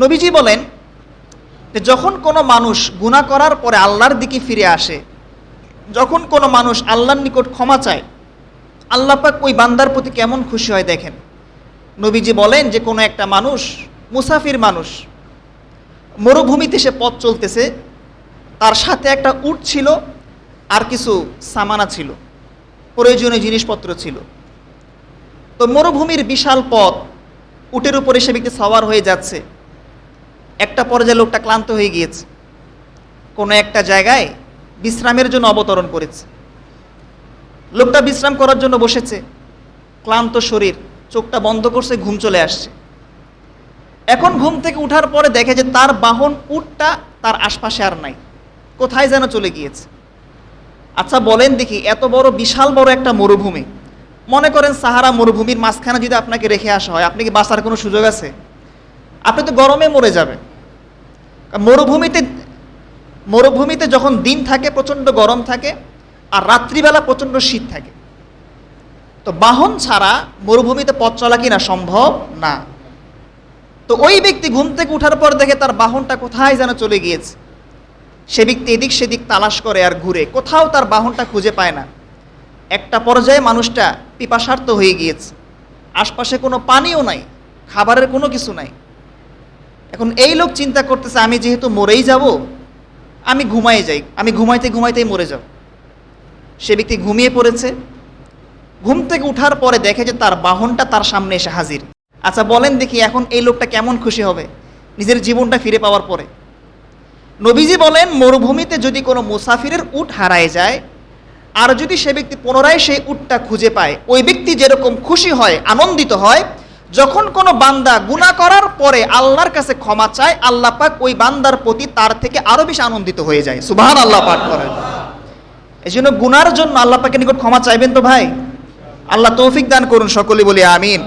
নবীজি বলেন যখন কোনো মানুষ গুণা করার পরে আল্লাহর দিকে ফিরে আসে, যখন কোনো মানুষ আল্লাহর নিকট ক্ষমা চায়, আল্লাহ পাক ওই বান্দার প্রতি কেমন খুশি হয় দেখেন। নবীজি বলেন যে কোনো একটা মানুষ, মুসাফির মানুষ, মরুভূমিতে সে পথ চলতেছে, তার সাথে একটা উট ছিল আর কিছু সামানা ছিল, প্রয়োজনীয় জিনিসপত্র ছিল। তো মরুভূমির বিশাল পথ, উটের উপরে সে ব্যক্তি সওয়ার হয়ে যাচ্ছে। একটা পর্যায়ে লোকটা ক্লান্ত হয়ে গিয়েছে। কোনো একটা জায়গায় বিশ্রামের জন্য অবতরণ করেছে। লোকটা বিশ্রাম করার জন্য বসেছে। ক্লান্ত শরীর, চোখটা বন্ধ করছে, ঘুম চলে আসছে। এখন ঘুম থেকে উঠার পরে দেখে যে তার বাহন উটটা তার আশপাশে আর নাই। কোথায় যেন চলে গিয়েছে। আচ্ছা বলেন দেখি, এত বড়, বিশাল বড় একটা মরুভূমি। মনে করেন সাহারা মরুভূমির মাঝখানে যদি আপনাকে রেখে আসা হয়, আপনি কি বাঁচার কোনো সুযোগ আছে? আপনি তো গরমে মরে যাবেন। মরুভূমিতে মরুভূমিতে যখন দিন থাকে, প্রচণ্ড গরম থাকে, আর রাত্রিবেলা প্রচণ্ড শীত থাকে। তো বাহন ছাড়া মরুভূমিতে পথ চলা কিনা সম্ভব? না। তো ওই ব্যক্তি ঘুম থেকে উঠার পর দেখে তার বাহনটা কোথায় যেন চলে গিয়েছে। সে ব্যক্তি এদিক সেদিক তালাশ করে আর ঘুরে। কোথাও তার বাহনটা খুঁজে পায় না। একটা পর্যায়ে মানুষটা পিপাসার্থ হয়ে গিয়েছে। আশপাশে কোনো পানিও নাই, খাবারের কোনো কিছু নাই। এখন এই লোক চিন্তা করতেছে, আমি যেহেতু মরেই যাব, আমি ঘুমাই যাই। আমি ঘুমাইতে ঘুমাইতেই মরে যাব। সে ব্যক্তি ঘুমিয়ে পড়েছে। ঘুম থেকে উঠার পরে দেখে যে তার বাহনটা তার সামনে এসে হাজির। আচ্ছা বলেন দেখি এখন এই লোকটা কেমন খুশি হবে নিজের জীবনটা ফিরে পাওয়ার পরে। নবীজি বলেন, মরুভূমিতে যদি কোনো মুসাফিরের উট হারায় যায়, আর যদি সে ব্যক্তি পুনরায় সেই উটটা খুঁজে পায়, ওই ব্যক্তি যেরকম খুশি হয়, আনন্দিত হয় যখন কোনো বান্দা গুনা করার পরে আল্লাহর কাছে ক্ষমা চায়, আল্লাহ পাক ওই বান্দার প্রতি তার থেকে আরও বেশি আনন্দিত হয়ে যায়। সুবহান আল্লাহ পাক করেন। এই জন্য গুনার জন্য আল্লাহ পাকের নিকট ক্ষমা চাইবেন তো ভাই? আল্লাহ তৌফিক দান করুন, সকলে বলি আমিন।